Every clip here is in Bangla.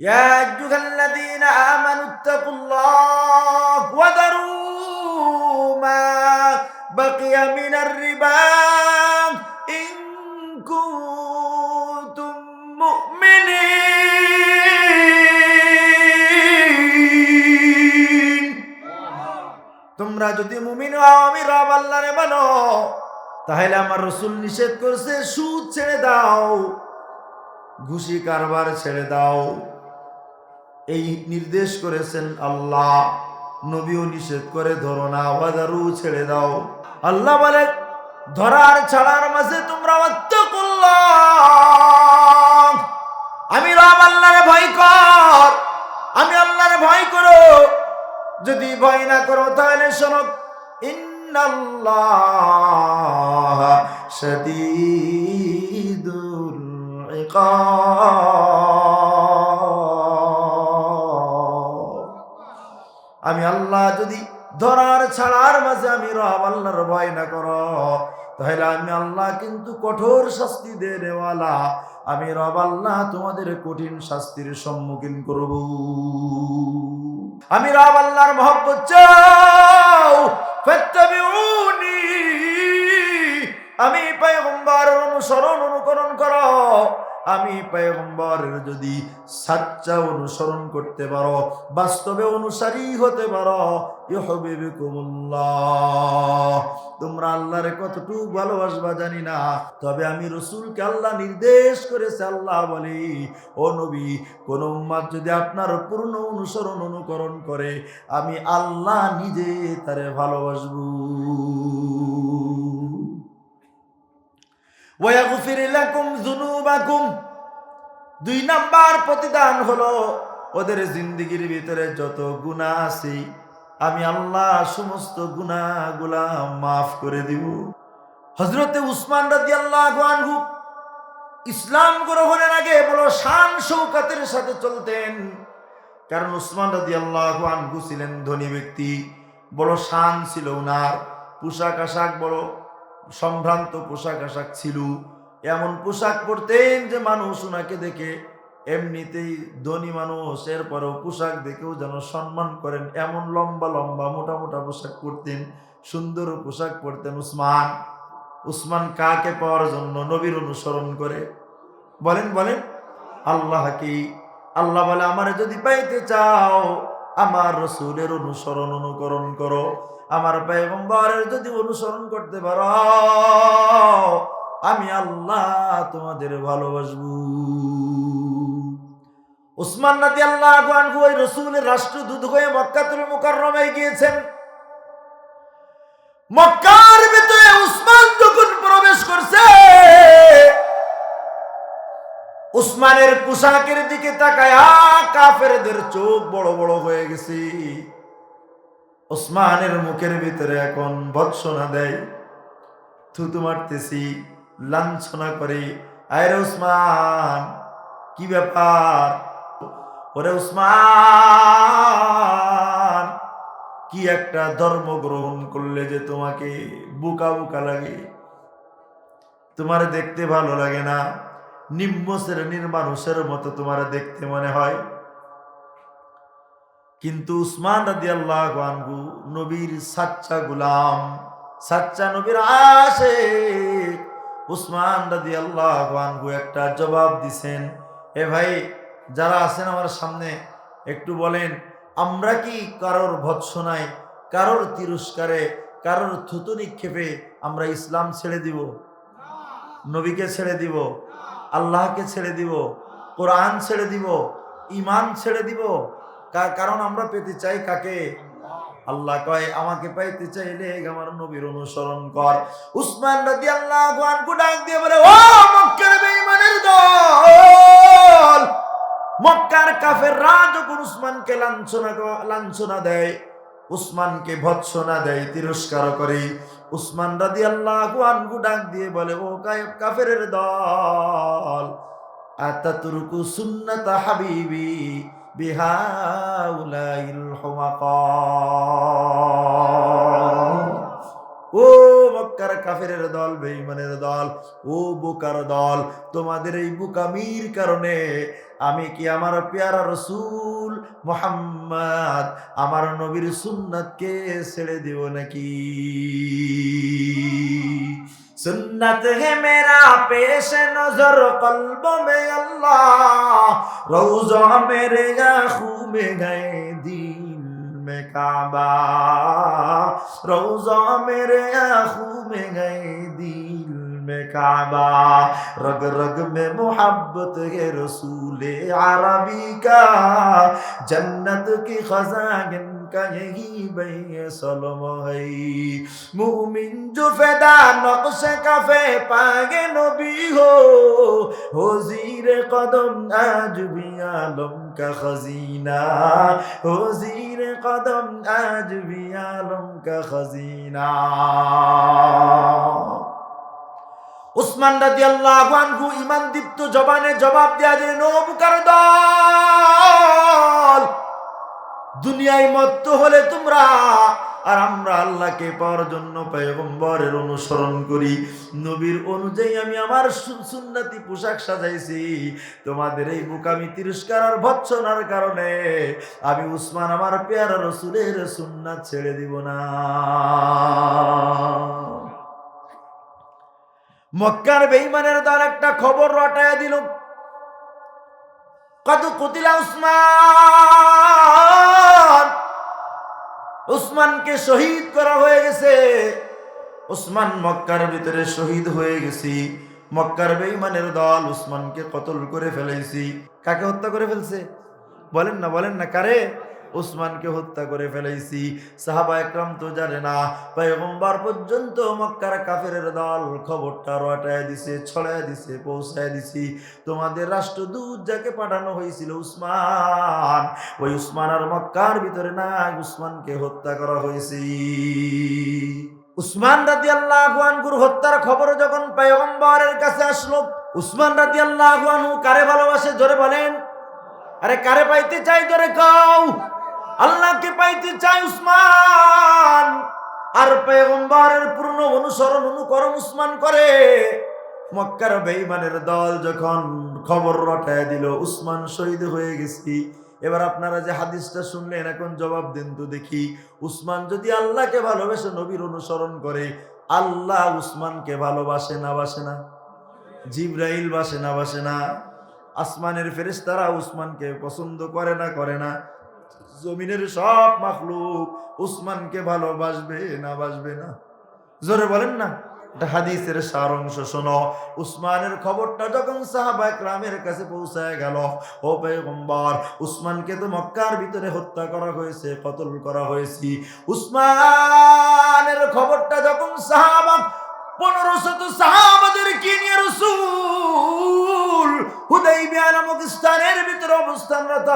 يا أيها الذين آمنوا اتقوا الله وذروا ما بقي من الربا إن كنتم مؤمنين তোমরা যদি মুমিন হও আমি রব আল্লাহরে বলো তাহলে আমার রসুল নিষেধ করছে সুদ ছেড়ে দাও ঘুষি কারবার ছেড়ে দাও এই নির্দেশ করেছেন আল্লাহ। নবীও নিষেধ করে, ধরো না, ওয়াদারু ছেড়ে দাও। আল্লাহ বলে, ধরার ছাড়ার মাঝে তোমরা আমি রাম আল্লাহরে ভয় কর, আমি আল্লাহরে ভয় করো। যদি ভয় না করো, তাহলে শোনো, ইন্নাল্লাহ আল্লাহ যদি ধরার ছাড়ার মাঝে আমি রব আল্লাহর ভয় না কর, তাহলে আমি আল্লাহ কিন্তু কঠোর শাস্তি দেওয়ালা। আমি রব আল্লাহ তোমাদের কঠিন শাস্তির সম্মুখীন করব। আমি রব আল্লাহর মহব্বত চাও আমি পয়গম্বরের যদি সাচ্চা অনুসরণ করতে পারো, বাস্তবে অনুসারী হতে পারো তোমরা আল্লাহর কতটুকু ভালোবাসবা জানি না, তবে আমি রসুলকে আল্লাহ নির্দেশ করেছে, আল্লাহ বলি, ও নবী, কোন উম্মাদ যদি আপনার পূর্ণ অনুসরণ অনুকরণ করে, আমি আল্লাহ নিজে তারে ভালোবাসবো। ওয়াগফির লাকুম যুনুবাকুম। দুই নাম্বার প্রতিদান হলো ওদের জিন্দিগির ভিতরে যত গুনাহ আছে, আমি আল্লাহ সমস্ত গুনাহগুলা মাফ করে দিব। হজরতে উসমান রাদিয়াল্লাহু আনহু ইসলাম গ্রহণের আগে বড় শান শৌকাতের সাথে চলতেন। কারণ উসমান রাদিয়াল্লাহু আনহু ছিলেন ধনী ব্যক্তি, বড় শান ছিল উনার, পোশাক আশাক বড় সম্ভ্রান্ত পোশাক আশাক ছিল। এমন পোশাক পরতেন যে মানুষ ওনাকে দেখে এমনিতেই ধনী মানুষ, এরপরেও পোশাক দেখেও যেন সম্মান করেন। এমন লম্বা লম্বা, মোটা মোটা পোশাক পরতেন, সুন্দর পোশাক পরতেন উসমান। উসমান কাকে পাওয়ার জন্য নবীর অনুসরণ করে? বলেন বলেন। আল্লাহ কি? আল্লাহ বলে, আমার যদি পাইতে চাও, আমার রসুলের অনুসরণ অনুকরণ করো। আমার পেগম্বরের যদি অনুসরণ করতে পারো, আমি আল্লাহ তোমাদের ভালোবাসবো। উসমান নাদি আল্লাহ আনহু ওই রসুলের রাষ্ট্রদূত হয়ে মক্কাতুল মুকাররমায় গিয়েছেন। মক্কার ভিতরে উসমান যখন প্রবেশ করছে, উসমানের পোশাকের দিকে তাকায় কাফেরদের চোখ বড় বড় হয়ে গেছে। ওসমানের মুখের ভিতরে এখন ভৎসনা দেয়। থুতু মারতেছি, লাঞ্ছনা করে। আরে উসমান কি ব্যাপার? ওরে উসমান কি একটা ধর্ম গ্রহণ করলে যে তোমাকে বুকা বুকা লাগে। তোমার দেখতে ভালো লাগে না। নিম্ন শ্রেণির মানুষের মতো তোমার দেখতে মনে হয়। কিন্তু উসমান রাদি আল্লাহ নবীর সাচ্চা গুলাম, সাচ্চা নবীর আসে উসমান রাদি আল্লাহ একটা জবাব দিছেন, এ ভাই, যারা আছেন আমার সামনে, একটু বলেন, আমরা কি কারোর ভৎসনায়, কারোর তিরস্কারে, কারোর থুতু নিক্ষেপে আমরা ইসলাম ছেড়ে দিব? নবীকে ছেড়ে দিব? আল্লাহকে ছেড়ে দিব? কোরআন ছেড়ে দিব? ইমান ছেড়ে দিব? কারণ আমরা পেতে চাই কাকে? আল্লাহ কয়, আমাকে পাইতে চাইলে আমার নবীর অনুসরণ কর। উসমান রাদি আল্লাহ ডাক দিয়ে বলে, ও মক্কার বেঈমানের দল, মক্কার কাফেররা যখন উসমানকে লাঞ্ছনা লাঞ্ছনা দেয়, উসমানকে ভৎসনা দেয়, তিরস্কার করে, উসমান রাদি আল্লাহ আনহু ডাক দিয়ে বলে, ও কায়- কাফেরের দল, আতাতুরকু সুন্নাতা হাবিবি বিহাউলাইল হুমাকা। ও মক্কা মক্কার কাফের দল, বেঈমানের দল, ও বোকার দল, তোমাদের এই বুকামির কারণে আমি কি আমার পেয়ারা রসুল মোহাম্মদ, আমার নবীর সুন্নাতকে ছেড়ে দিব নাকি? سنت ہے میرا پیش نظر قلب میں اللہ۔ روزہ میرے آخو میں گئے دین میں کعبہ۔ روزہ میرے آخو میں گئے دین میں کعبہ۔ رگ رگ میں محبت ہے رسول عربی کا۔ جنت کی خزائن কাহি মুমিন নকশে কাফে পাগে নবী হো। হজির কদম আজ আলম কা খজিনা। হজির কদম আজ আলম কা খজিনা। উসমান ইমান দীপ্ত জবানে জবাব দেওয়া যে নবুকার দল দুনিয়ায় মত্ত হলে তোমরা, আর আমরা আল্লাহকে পাওয়ার জন্য পয়গম্বরের অনুসরণ করি। নবীর অনুযায়ী আমি আমার সুন্নতি পোশাক সাজাইছি। তোমাদের এই বুকামি তিরস্কার আর ভৎসনার কারণে আমি উসমান আমার পেয়ারা রসুলের সুন্নাত ছেড়ে দিব না। মক্কার বেইমানের দ্বারা একটা খবর রটায় দিল। কত কুতিলা উসমান। উসমানকে শহীদ করা হয়ে গেছে। উসমান মক্কার ভিতরে শহীদ হয়ে গেছি। মক্কার বেইমানের দল উসমানকে কতল করে ফেলেছি কাকে হত্যা করে ফেলছে? বলেন না বলেন না, কারে? উসমানকে হত্যা করে ফেলেছি। সাহাবা একরাম তো জানে না, পয়গম্বর পর্যন্ত মক্কার কাফের দল খবরটা রটায় দিছে, ছড়ায় দিছে, পৌঁছায় দিছি। তোমাদের রাষ্ট্রদূত যাকে পাঠানো হয়েছিল উসমান, ওই উসমান আর মক্কার ভিতরে না উসমানকে হত্যা করা হয়েছে। উসমান রাজি আল্লাহ হত্যার খবর যখন পয়গম্বরের কাছে আসলো, উসমান রাজি আল্লাহ কারে ভালোবাসে? জোরে বলেন। আরে কারে পাইতে চাই? জোরে কাউ আল্লাহকে পাইতে চাই উসমান। আর পেগম্বরের পূর্ণ অনুসরণ, অনুকরণ উসমান করে। মক্কার বেইমানের দল যখন খবর রটায় দিল, উসমান শহীদ হয়ে গেছি। এবার আপনারা যে হাদিসটা শুনলেন, এখন জবাব দিন তো দেখি। উসমান যদি আল্লাহকে ভালোবেসে নবীর অনুসরণ করে, আল্লাহ উসমানকে ভালোবাসে না বাসে না? জিব্রাইল বাসে না বাসে না? আসমানের ফেরেশতারা উসমানকে পছন্দ করে না করে না? জমিনের সব মাখলুক উসমানকে ভালোবাসবে না বাসবে না? জোরে বলেন না হাদিসের সার অংশ শোনো। উসমানের খবরটা যখন সাহাবা গ্রামের কাছে পৌঁছায় গেল, ও পেগম্বর উসমানকে তো মক্কার ভিতরে হত্যা করা হয়েছে, কতল করা হয়েছে। উসমানের খবরটা যখন সাহাবা পনেরো শত নিয়ে রসুল? ভিতরে অবস্থানরত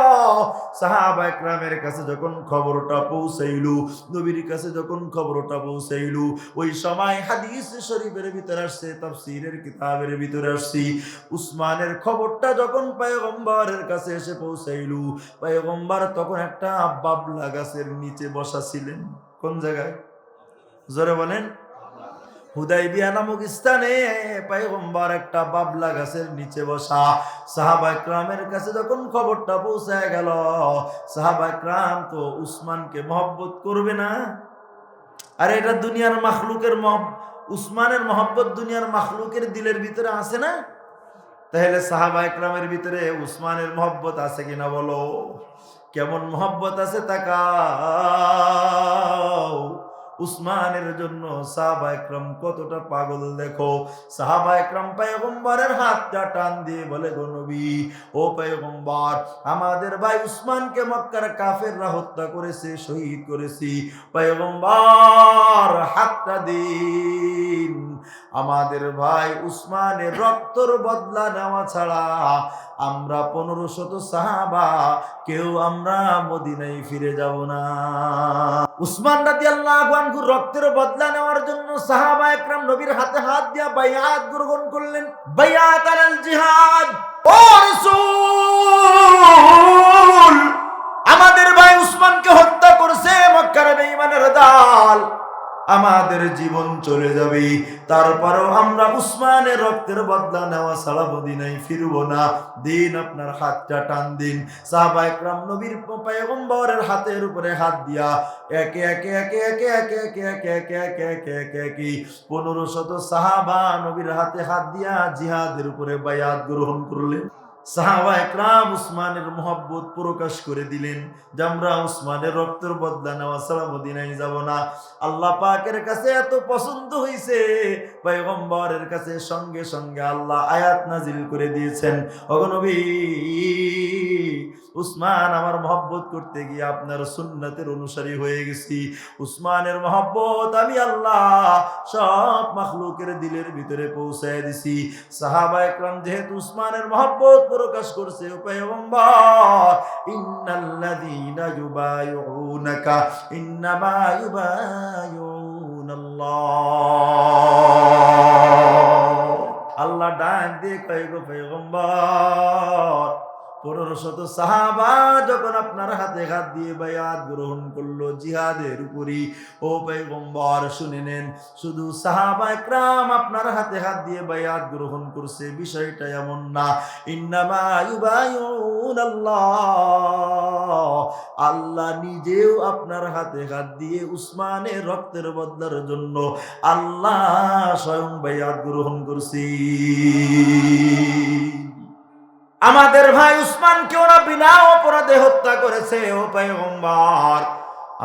সাহাবা একরামের কাছে যখন খবরটা পৌঁছাইলু, নবীর কাছে যখন খবরটা পৌঁছাইলু, ওই সময় হাদিস শরীফের ভিতরে আসছে, তাফসীরের কিতাবের ভিতরে আসছি। উসমানের খবরটা যখন পয়গম্বরের কাছে এসে পৌঁছাইলু, পয়গম্বর তখন একটা বাবলা গাছের নিচে বসা ছিলেন। কোন জায়গায়? জোরে বলেন। হুদাইবিয়া নামক স্থানে পাইগম্বর একটা বাবলা গাছের নিচে বসা। সাহাবা ইকরামের কাছে যখন খবরটা পৌঁছায় গেল, সাহাবা ইকরাম তো উসমানকে মহব্বত করবে না। আরে এটা দুনিয়ার মাখলুকের মহ, উসমানের মহব্বত দুনিয়ার মাখলুকের দিলের ভিতরে আছে না? তাহলে সাহাবা ইকরামের ভিতরে উসমানের মহব্বত আছে কিনা বলো? কেমন মহব্বত আছে তাকাও। উসমানের জন্য সাহাবা একরম কতটা পাগল দেখো। সাহাবা একরম পয়গম্বরের হাতটা টান দিয়ে বলে, গো নবী, ও পয়গম্বর, আমাদের ভাই উসমানকে মক্কার কাফেররা হত্যা করেছে, শহীদ করেছি। পয়গম্বর, হাতটা দিন। আমাদের ভাই উসমানের রক্তর বদলা নেওয়া ছাড়া আমরা পনেরো শত সাহাবা, কেউ আমরা মদিনায় ফিরে যাব না। উসমান রাদি আল্লাহ রক্তের বদলা নেওয়ার জন্য সাহাবা একরাম নবীর হাতে হাত দিয়া বাইয়াত গ্রহণ করলেন। বাইয়াত আলাল জিহাদ। ও রাসূল! আমাদের ভাই উসমানকে হত্যা করছে মক্কার বেঈমানের দল। আমাদের জীবন চলে যাবে তারপরেও আমরা উসমানের রক্তের বদলা নেওয়া ছাড়া মদিনায় ফিরবো না দিন আপনার হাতটা টান দিন সাহাবা একরাম নবীর পয়গম্বরের হাতের উপরে হাত দিয়া একে একে একে একে একে একে একে একে একে একে একে একে পনেরো শত সাহাবা নবীর হাতে হাত দিয়া জিহাদের উপরে বায়াত গ্রহণ করলেন সাহাবা একরাম উসমানের মোহাব্বত প্রকাশ করে দিলেন যে আমরা উসমানের রক্তের বদলা নেওয়া ছাড়া মদিনায় যাব না। আল্লাহ পাকের কাছে এত পছন্দ হয়েছে পয়গম্বরের কাছে সঙ্গে সঙ্গে আল্লাহ আয়াত নাজিল করে দিয়েছেন। অগনবী উসমান আমার মহব্বত করতে গিয়ে আপনার সুন্নতের অনুসারী হয়ে গেছি। উসমানের মহব্বত আমি আল্লাহ সব মাখলুকের দিলের ভিতরে পৌঁছায় দিছি। সাহাবা একরাম যেহেতু উসমানের মহব্বত প্রকাশ করছে পয়গম্বর, ইন্নাল্লাযীনা ইউবাইউনাকা ইন্নামা ইউবাইউনাল্লাহ আল্লাহ ডাক দিয়ে কয় গো পয়গম্বর পনেরো শত সাহাবা যখন আপনার হাতে হাত দিয়ে বায়াত গ্রহণ করল জিহাদের উপরই, ও পয়গম্বর শুনে নেন, শুধু সাহাবা একরাম আপনার হাতে হাত দিয়ে বায়াত গ্রহণ করছে, বিষয়টা এমন না। ইন্নামা ইউবাইউন আল্লাহ আল্লাহ নিজেও আপনার হাতে হাত দিয়ে উসমানের রক্তের বদলার জন্য আল্লাহ স্বয়ং বায়াত গ্রহণ করছি। আমাদের ভাই উসমানকে ওরা বিনা অপরাধে হত্যা করেছে, ও পয়গম্বর।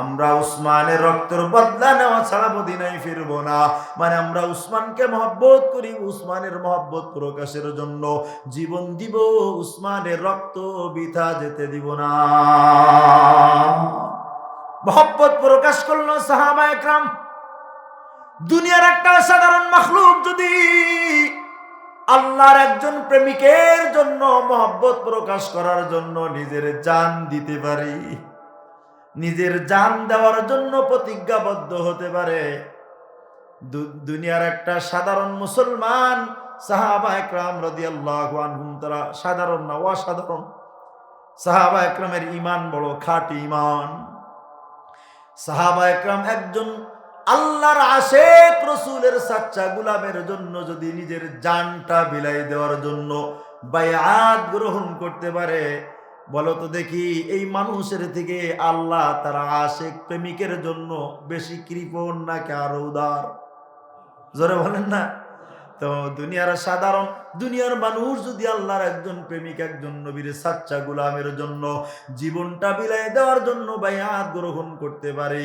আমরা উসমানের রক্তের বদলা নেওয়া ছাড়া মদিনায় ফিরবো না। মানে আমরা উসমানকে মহব্বত করি, উসমানের মহব্বত প্রকাশের জন্য। জীবন দিব, উসমানের রক্ত বিথা যেতে দিব না। মহব্বত প্রকাশ করল সাহাবা দুনিয়ার একটা সাধারণ মখলুক যদি আল্লাহর একজন প্রেমিকের জন্য মহব্বত প্রকাশ করার জন্য নিজের জান দিতে পারি। নিজের জান দেওয়ার জন্য প্রতিজ্ঞাবদ্ধ হতে পারে। দুনিয়ার একটা সাধারণ মুসলমান, সাহাবা একরাম রাদিয়াল্লাহু আনহুম, তারা সাধারণ না, অসাধারণ। সাহাবা একরামের ইমান বড় খাঁটি ইমান সাহাবা একরাম একজন আল্লাহর আশেক রসুলের সাচ্চা গুলামের জন্য যদি নিজের জানটা বিলাই দেওয়ার জন্য বায়াত গ্রহণ করতে পারে বলো তো দেখি এই মানুষের থেকে আল্লাহ তারা আশেক প্রেমিকের জন্য বেশি কৃপণ নাকি আরও উদার? জোরে বলেন না? তো দুনিয়ার সাধারণ দুনিয়ার মানুষ যদি আল্লাহর একজন প্রেমিক, একজন নবীর সাচ্চা গুলামের জন্য জীবনটা বিলাই দেওয়ার জন্য বায়াত গ্রহণ করতে পারে।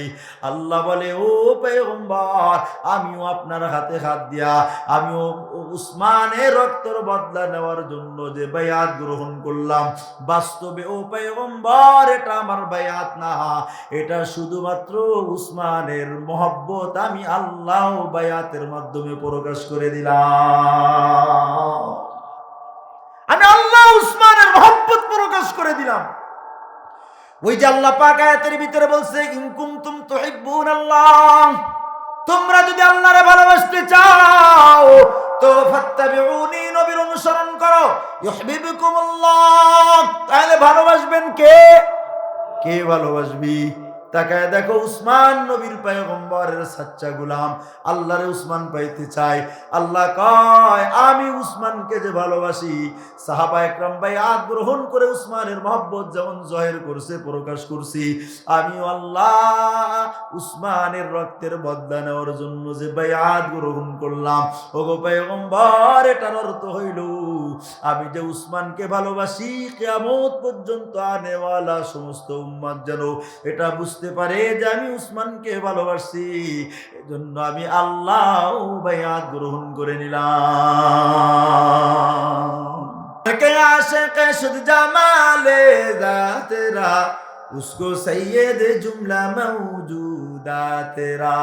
আল্লাহ বলে, ও পেগম্বর আমিও আপনার হাতে হাত দিয়া, আমিও উসমানের রক্তর বদলা নেওয়ার জন্য যে বায়াত গ্রহণ করলাম, বাস্তবে, ও পেগম্বর এটা আমার বায়াত না। এটা শুধুমাত্র উসমানের মহব্বত আমি আল্লাহ বায়াতের মাধ্যমে প্রকাশ করে দিলাম আমি আল্লাহ উসমানের মহব্বত প্রকাশ করে দিলাম। ওই যে আল্লাহ পাক আয়াতের ভিতরে বলছে ইনকুম তুম তুহিব্বুন আল্লাহ তোমরা যদি আল্লাহরে ভালোবাসতে চাও, তো ফাত্তাবিউনি নবীর অনুসরণ করো। ইউহিব্বুকুমুল্লাহ। তাহলে ভালোবাসবেন কে? কে ভালোবাসবি? তাকায় দেখো, উসমান নবীর পয়গম্বরের সাচ্চা গুলাম। আল্লাহরে উসমান পাইতে চাই আল্লাহ কয়, আমি উসমানকে যে ভালোবাসি সাহাবা একরাম ভাই আদ গ্রহণ করে উসমানের মহব্বত যেমন জহের করছে, প্রকাশ করছি। আমি আল্লাহ উসমানের রক্তের বদলা নেওয়ার জন্য যে ভাই আদ গ্রহণ করলাম। ওগো পয়গম্বর, এটার অর্থ হইল, আমি যে উসমানকে ভালোবাসি, কেয়ামত পর্যন্ত আনেওয়ালা সমস্ত উম্মাদ যেন এটা বুঝতে পারে যে আমি উসমানকে ভালোবাসি। এজন্য আমি আল্লাহ বায়াত গ্রহণ করে নিলাম। کہ عاشق شد جمال ذات را اس کو سید جملہ موجودا تیرا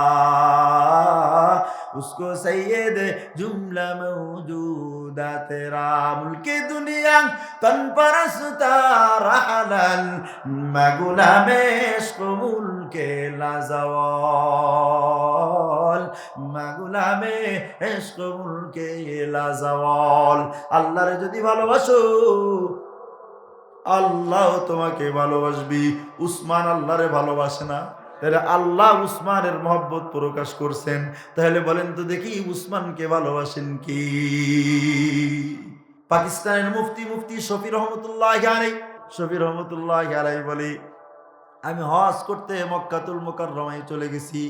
اس کو سید جملہ موجودا تیرا ملک دنیا تن پرستا رحلن مگلہ میں عشق ملک لازوان মাগুলা মে এশক মুলকে আল্লাহরে যদি ভালোবাসো, আল্লাহ তোমাকে ভালোবাসবি। উসমান আল্লাহরে ভালোবাসে না। তাহলে আল্লাহ উসমানের মহব্বত প্রকাশ করছেন। তাহলে বলেন তো দেখি উসমানকে ভালোবাসেন কি? পাকিস্তানের মুফতি মুফতি শফি রহমতুল্লাহ আলাই শফি রহমতুল্লাহ আলাই বলে, আমি হজ করতে মক্কাতুল মোকাররমায় চলে গেছি।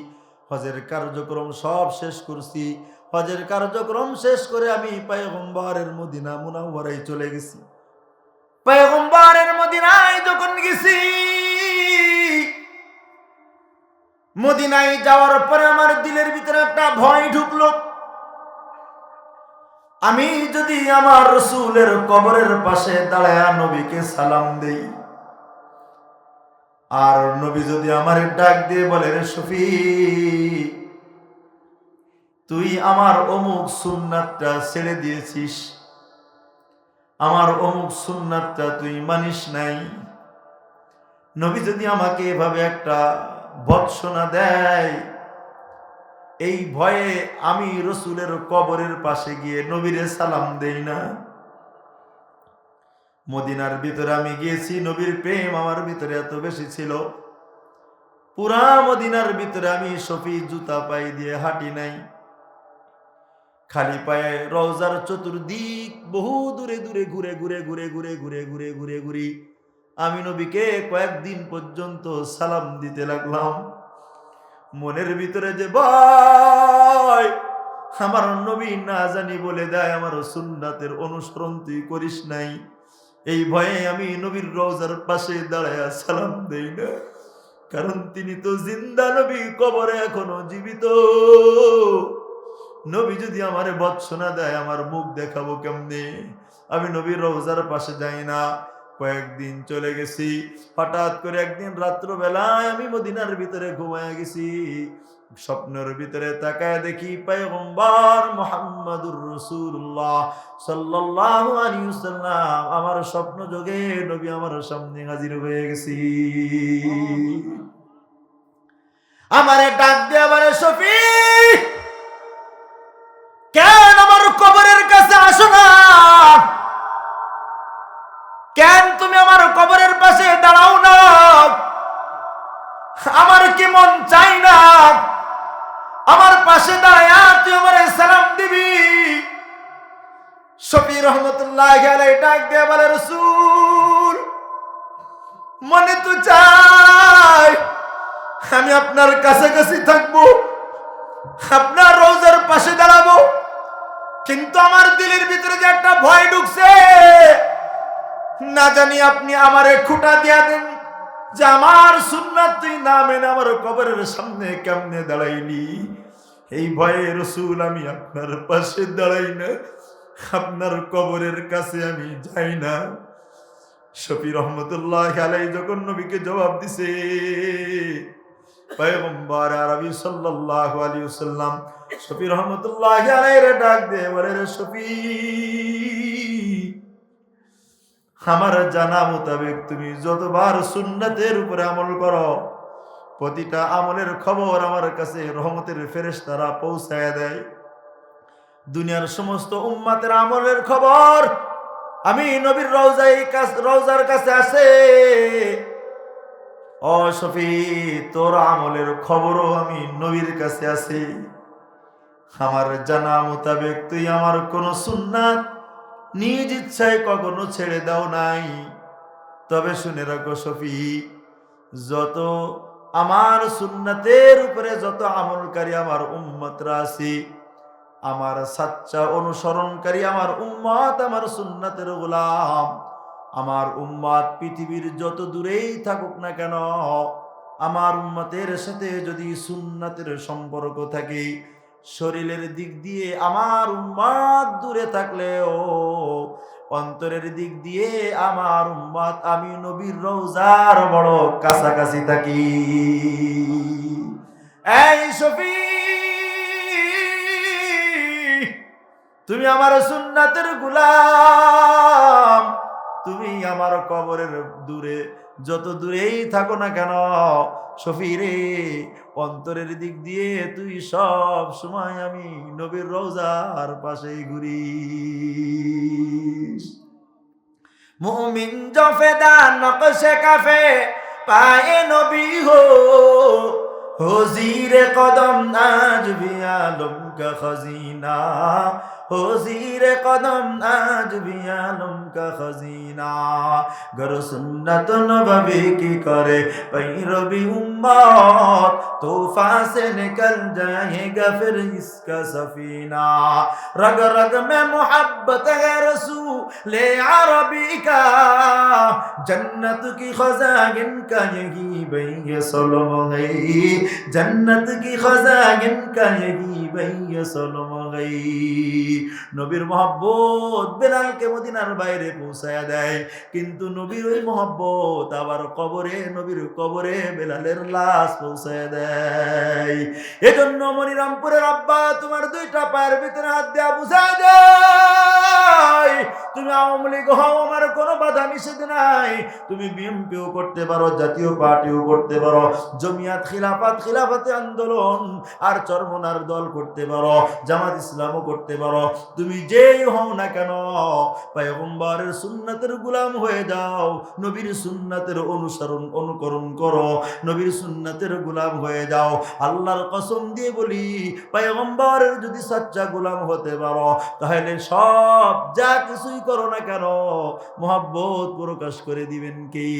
হজের কার্যক্রম সব শেষ করছি। হজের কার্যক্রম শেষ করে আমি পায়গম্বরের মদিনা মুনাওয়ারাই চলে গেছি। পায়গম্বরের মদিনায় যখন গেছি, মদিনায় যাওয়ার পরে আমার দিলের ভিতরে একটা ভয় ঢুকলো। আমি যদি আমার রসুলের কবরের পাশে দাঁড়ায় নবীকে সালাম দেই আর নবী যদি আমার ডাক দিয়ে বলে রে শফি তুই আমার অমুক সুন্নাতটা ছেড়ে দিয়েছিস। আমার অমুক সুন্নাতটা তুই মানিস নাই। নবী যদি আমাকে এভাবে একটা ভৎসনা দেয়, এই ভয়ে আমি রসুলের কবরের পাশে গিয়ে নবীরে সালাম দেই না। মদিনার ভিতরে আমি গিয়েছি, নবীর প্রেম আমার ভিতরে এত বেশি ছিল। পুরা মদিনার ভিতরে আমি সফি জুতা পাই দিয়ে হাঁটি নাই। খালি পায়ে রওজার চতুর্দিক বহু দূরে দূরে ঘুরে ঘুরে ঘুরে ঘুরে ঘুরে ঘুরে ঘুরে ঘুরি। আমি নবীকে কয়েকদিন পর্যন্ত সালাম দিতে লাগলাম। মনের ভিতরে যে ভয়, আমার নবী না জানি বলে দেয়, আমার সুন্নাতের অনুসরণ তুই করিস নাই। এই ভয়ে আমি নবীর রোজার পাশে দাঁড়ায় সালাম দেই না। কারণ তিনি তো জিন্দা নবী, কবরে এখনও জীবিত। নবী যদি আমার বৎসনা দেয়, আমার মুখ দেখাবো কেমনে? আমি নবীর রোজার পাশে যাই না। কয়েকদিন চলে গেছি। হঠাৎ করে একদিন রাত্রবেলায় আমি মদিনার ভিতরে ঘুমায় গেছি। স্বপ্নের ভিতরে তাকায় দেখি পয়গম্বর মোহাম্মদুর রসুল্লাহ সাল্লাল্লাহু আলাইহি ওয়াসাল্লাম। আমার স্বপ্ন যোগে নবী আমার সামনে হাজির হয়ে গেছি। আমারে ডাক দিয়ে আমারে শফি কেন আমার কবরের কাছে আসো না? কেন তুমি আমার কবরের পাশে দাঁড়াও না? আমার কি মন চাই না? আমার পাশে দাঁড়ায় তুই আমার সালাম দিবি। রহমতুল্লাহ ডাক দিয়ে বলে, রসুল, মনে তো চাই আমি আপনার কাছাকাছি থাকব, আপনার রোজার পাশে দাঁড়াবো, কিন্তু আমার দিলের ভিতরে যে একটা ভয় ঢুকছে, না জানি আপনি আমারে খুঁটা দিয়া দেন যে আমার সুন্নাত তুই না আমার কবরের সামনে কেমনে দাঁড়াইলি? এই ভয়ে রসুল আমি আপনার পাশে দাঁড়াই না, আপনার কবরের কাছে আমি যাই না। শফি রহমতুল্লাহ আলাই যখন নবীকে জবাব দিছে, পয়গম্বর আরবি সাল্লাল্লাহু আলাইহি শফি রহমতুল্লাহ ডাক দে বলে শফি আমার জানা মোতাবেক তুমি যতবার সুন্নাতের উপরে আমল করো, প্রতিটা আমলের খবর আমার কাছে রহমতের ফেরেস তারা পৌঁছায় দেয়। দুনিয়ার সমস্ত উম্মাতের আমলের খবর আমি নবীর রওজাই রওজার কাছে আসে। ও সফি তোর আমলের খবরও আমি নবীর কাছে আছে আমার জানা মোতাবেক তুই আমার কোন সুন্নাত নিজ ইচ্ছায় কখনো ছেড়ে দাও নাই। তবে শুনে রাখো শফি যত আমার সুন্নাতের উপরে যত আমলকারী আমার উম্মতরা আছে, আমার সাচ্চা অনুসরণকারী আমার উম্মত, আমার সুন্নাতের গোলাম, আমার উম্মত পৃথিবীর যত দূরেই থাকুক না কেন, আমার উম্মতের সাথে যদি সুন্নাতের সম্পর্ক থাকে শরীরের দিক দিয়ে আমার উম্মাদ দূরে থাকলেও, অন্তরের দিক দিয়ে আমার উম্মাদ, আমি নবীর রোজার বড় কাছাকাছি থাকি। এই শফি, তুমি আমার সুন্নাতের গুলাম, তুমি আমার কবরের দূরে যত দূরেই থাকো না কেন শফিরে অন্তরের দিক দিয়ে তুই সব সময় আমি নবীর রোজার পাশে ঘুরি মুমিন জফেদা নকশে কাফে, পায়ে নবী হো, হজির কদম کا خزینہ، ہو زیر قدم آج بھی عالم کا خزینہ۔ گر سنت نبوی کی کرے پیر بھی امت توفا سے نکل جائے گا پھر اس کا سفینہ۔ رگ رگ میں محبت ہے رسول عربی کا، جنت کی خزاگن کا یہی بھئی سلم ہے جنت کی خزاگن کا یہی بھئی আলাইয়া সাল্লামাগাই নবীর মহব্বত বেলালকে মদিনার বাইরে পৌঁছায়া দেয়। কিন্তু নবীর ওই মহব্বত আবার কবরে, নবীর কবরে বেলালের লাশ পৌঁছায়া দেয়। এজন্য মনিরামপুরের আব্বা তোমার দুইটা পায়ের ভিতরে হাত দেয়া বুঝায় দেয়। তুমি আওয়ামী লীগ হও, আমার কোনো বাধা নিষেধ নাই। তুমি বিএমপিও করতে পারো, জাতীয় পার্টিও করতে পারো। জমিয়াত খিলাফাত, খিলাফাতে আন্দোলন। আর চরমনার দল করতে পারো, জামাত ইসলামও করতে পারো। তুমি যেই হও না কেন, পয়গম্বরের সুন্নাতের গুলাম হয়ে যাও। নবীর সুন্নাতের অনুসরণ, অনুকরণ করো। নবীর সুন্নাতের গুলাম হয়ে যাও। আল্লাহর কসম দিয়ে বলি, পয়গম্বরের যদি সচ্চা গুলাম হতে পারো, তাহলে সব যা কিছুই করো না কেন মোহাব্বত প্রকাশ করে দিবেন কি?